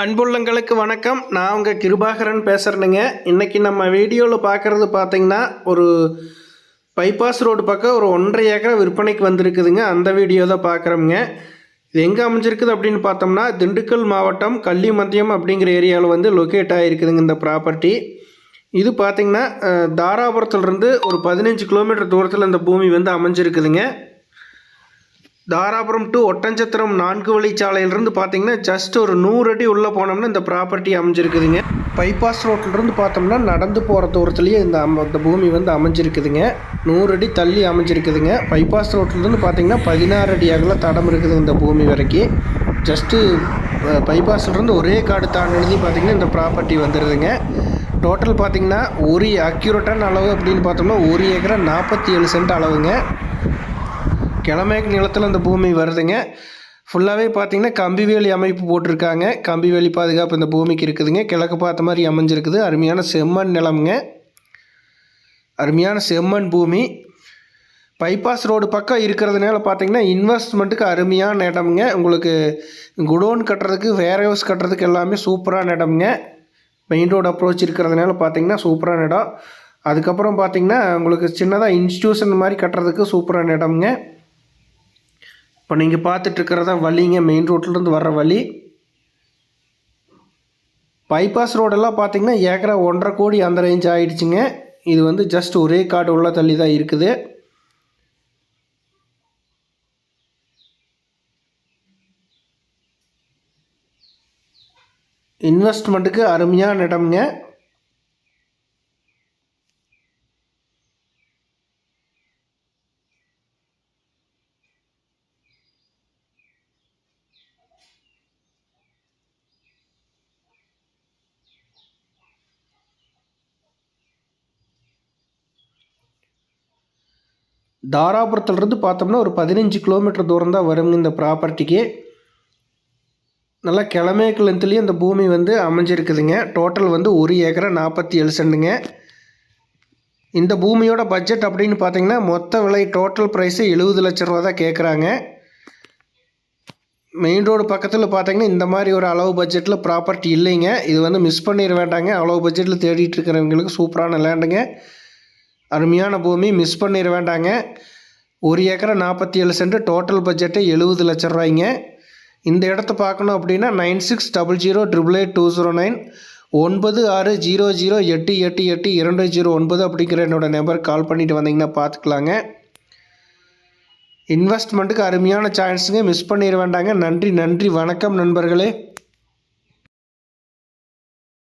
அன்புள்ளங்களுக்கு வணக்கம். நான் உங்கள் கிருபாகரன் பேசுகிறேனுங்க இன்றைக்கி நம்ம வீடியோவில் பார்க்குறது பார்த்திங்கன்னா ஒரு பைபாஸ் ரோடு பக்கம் ஒரு ஒன்றரை ஏக்கரை விற்பனைக்கு வந்திருக்குதுங்க. அந்த வீடியோ தான் பார்க்குறோமுங்க இது எங்கே அமைஞ்சிருக்குது அப்படின்னு பார்த்தோம்னா திண்டுக்கல் மாவட்டம் கள்ளிமந்தியம் அப்படிங்கிற ஏரியாவில் வந்து லொக்கேட் ஆகிருக்குதுங்க இந்த ப்ராப்பர்ட்டி இது பார்த்திங்கன்னா தாராபுரத்துலேருந்து ஒரு பதினஞ்சு கிலோமீட்டர் தூரத்தில் இந்த பூமி வந்து அமைஞ்சிருக்குதுங்க. தாராபுரம் டு ஒட்டஞ்சத்திரம் நான்கு வழிச்சாலையிலிருந்து பார்த்தீங்கன்னா ஜஸ்ட் ஒரு நூறு அடி உள்ளே போனோம்னா இந்த ப்ராப்பர்ட்டி அமைஞ்சிருக்குதுங்க. பைபாஸ் ரோட்லேருந்து பார்த்தோம்னா நடந்து போகிற தூரத்துலேயே இந்த அம இந்த பூமி வந்து அமைஞ்சிருக்குதுங்க. நூறு அடி தள்ளி அமைஞ்சிருக்குதுங்க. பைபாஸ் ரோட்லேருந்து பார்த்தீங்கன்னா பதினாறு அடி அகல தடம் இருக்குது இந்த பூமி வரைக்கும் ஜஸ்ட்டு பைபாஸ்லேருந்து ஒரே காடு தாண்டினது பார்த்திங்கன்னா இந்த ப்ராப்பர்ட்டி வந்துடுதுங்க டோட்டல் பார்த்தீங்கன்னா ஒரு அக்யூரேட்டான அளவு அப்படின்னு பார்த்தோம்னா ஒரு ஏக்கரா நாற்பத்தி ஏழு சென்ட் அளவுங்க. கிழமேற்கு நிலத்தில் அந்த பூமி வருதுங்க. ஃபுல்லாகவே பார்த்தீங்கன்னா கம்பிவேலி அமைப்பு போட்டிருக்காங்க. கம்பி வேலி பாதுகாப்பு இந்த பூமிக்கு இருக்குதுங்க. கிழக்கு பார்த்த மாதிரி அமைஞ்சிருக்குது. அருமையான செம்மண் நிலம்ங்க. அருமையான செம்மண் பூமி. பைபாஸ் ரோடு பக்கம் இருக்கிறதுனால பார்த்தீங்கன்னா இன்வெஸ்ட்மெண்ட்டுக்கு அருமையான இடம்ங்க. உங்களுக்கு குடோன் கட்டுறதுக்கு வேர் ஹவுஸ் கட்டுறதுக்கு எல்லாமே சூப்பரான இடம்ங்க. மெயின் ரோடு அப்ரோச் இருக்கிறதுனால பார்த்தீங்கன்னா சூப்பரான இடம். அதுக்கப்புறம் பார்த்தீங்கன்னா உங்களுக்கு சின்னதாக இன்ஸ்டியூஷன் மாதிரி கட்டுறதுக்கு சூப்பரான இடம்ங்க. இப்போ நீங்கள் பார்த்துட்ருக்கிறதா வழிங்க மெயின் ரோட்லேருந்து வர்ற வழி. பைபாஸ் ரோடெல்லாம் பார்த்திங்கன்னா ஏக்கரா ஒன்றரை கோடி அந்த ரேஞ்ச் ஆகிடுச்சிங்க இது வந்து ஜஸ்ட் ஒரே காடு உள்ள தள்ளி தான் இருக்குது. இன்வெஸ்ட்மெண்ட்டுக்கு அருமையான இடம்ங்க. தாராபுரத்துலேருந்து பார்த்தோம்னா ஒரு பதினஞ்சு கிலோமீட்டர் தூரம் தான் வருங்க இந்த ப்ராப்பர்ட்டிக்கு. நல்லா கிழமேக்கு லென்த்துலேயும் இந்த பூமி வந்து அமைஞ்சிருக்குதுங்க. டோட்டல் வந்து ஒரு ஏக்கரை நாற்பத்தி ஏழு சென்ட்டுங்க இந்த பூமியோட பட்ஜெட் அப்படின்னு பார்த்தீங்கன்னா மொத்த விலை டோட்டல் ப்ரைஸு எழுபது லட்ச ரூபா தான் கேட்குறாங்க மெயின் ரோடு பக்கத்தில் பார்த்தீங்கன்னா இந்த மாதிரி ஒரு அளவு பட்ஜெட்டில் ப்ராப்பர்ட்டி இல்லைங்க. இது வந்து மிஸ் பண்ணிட வேண்டாங்க. அளவு பட்ஜெட்டில் தேடிட்டு இருக்கிறவங்களுக்கு சூப்பரான லேண்டுங்க அருமையான பூமி. மிஸ் பண்ணிட வேண்டாங்க. ஒரு ஏக்கரை நாற்பத்தி ஏழு சென்ட் டோட்டல் பட்ஜெட்டு எழுபது லட்ச ரூபாய்ங்க. இந்த இடத்த பார்க்கணும் அப்படின்னா nine six double zero triple eight two zero nine ஒன்பது ஆறு ஜீரோ ஜீரோ எட்டு எட்டு எட்டு இரண்டு ஜீரோ ஒன்பது அப்படிங்கிற என்னோடய நம்பருக்கு கால் பண்ணிட்டு வந்தீங்கன்னா பார்த்துக்கலாங்க. இன்வெஸ்ட்மெண்ட்டுக்கு அருமையான சான்ஸுங்க மிஸ் பண்ணிட வேண்டாங்க. நன்றி நன்றி. வணக்கம் நண்பர்களே.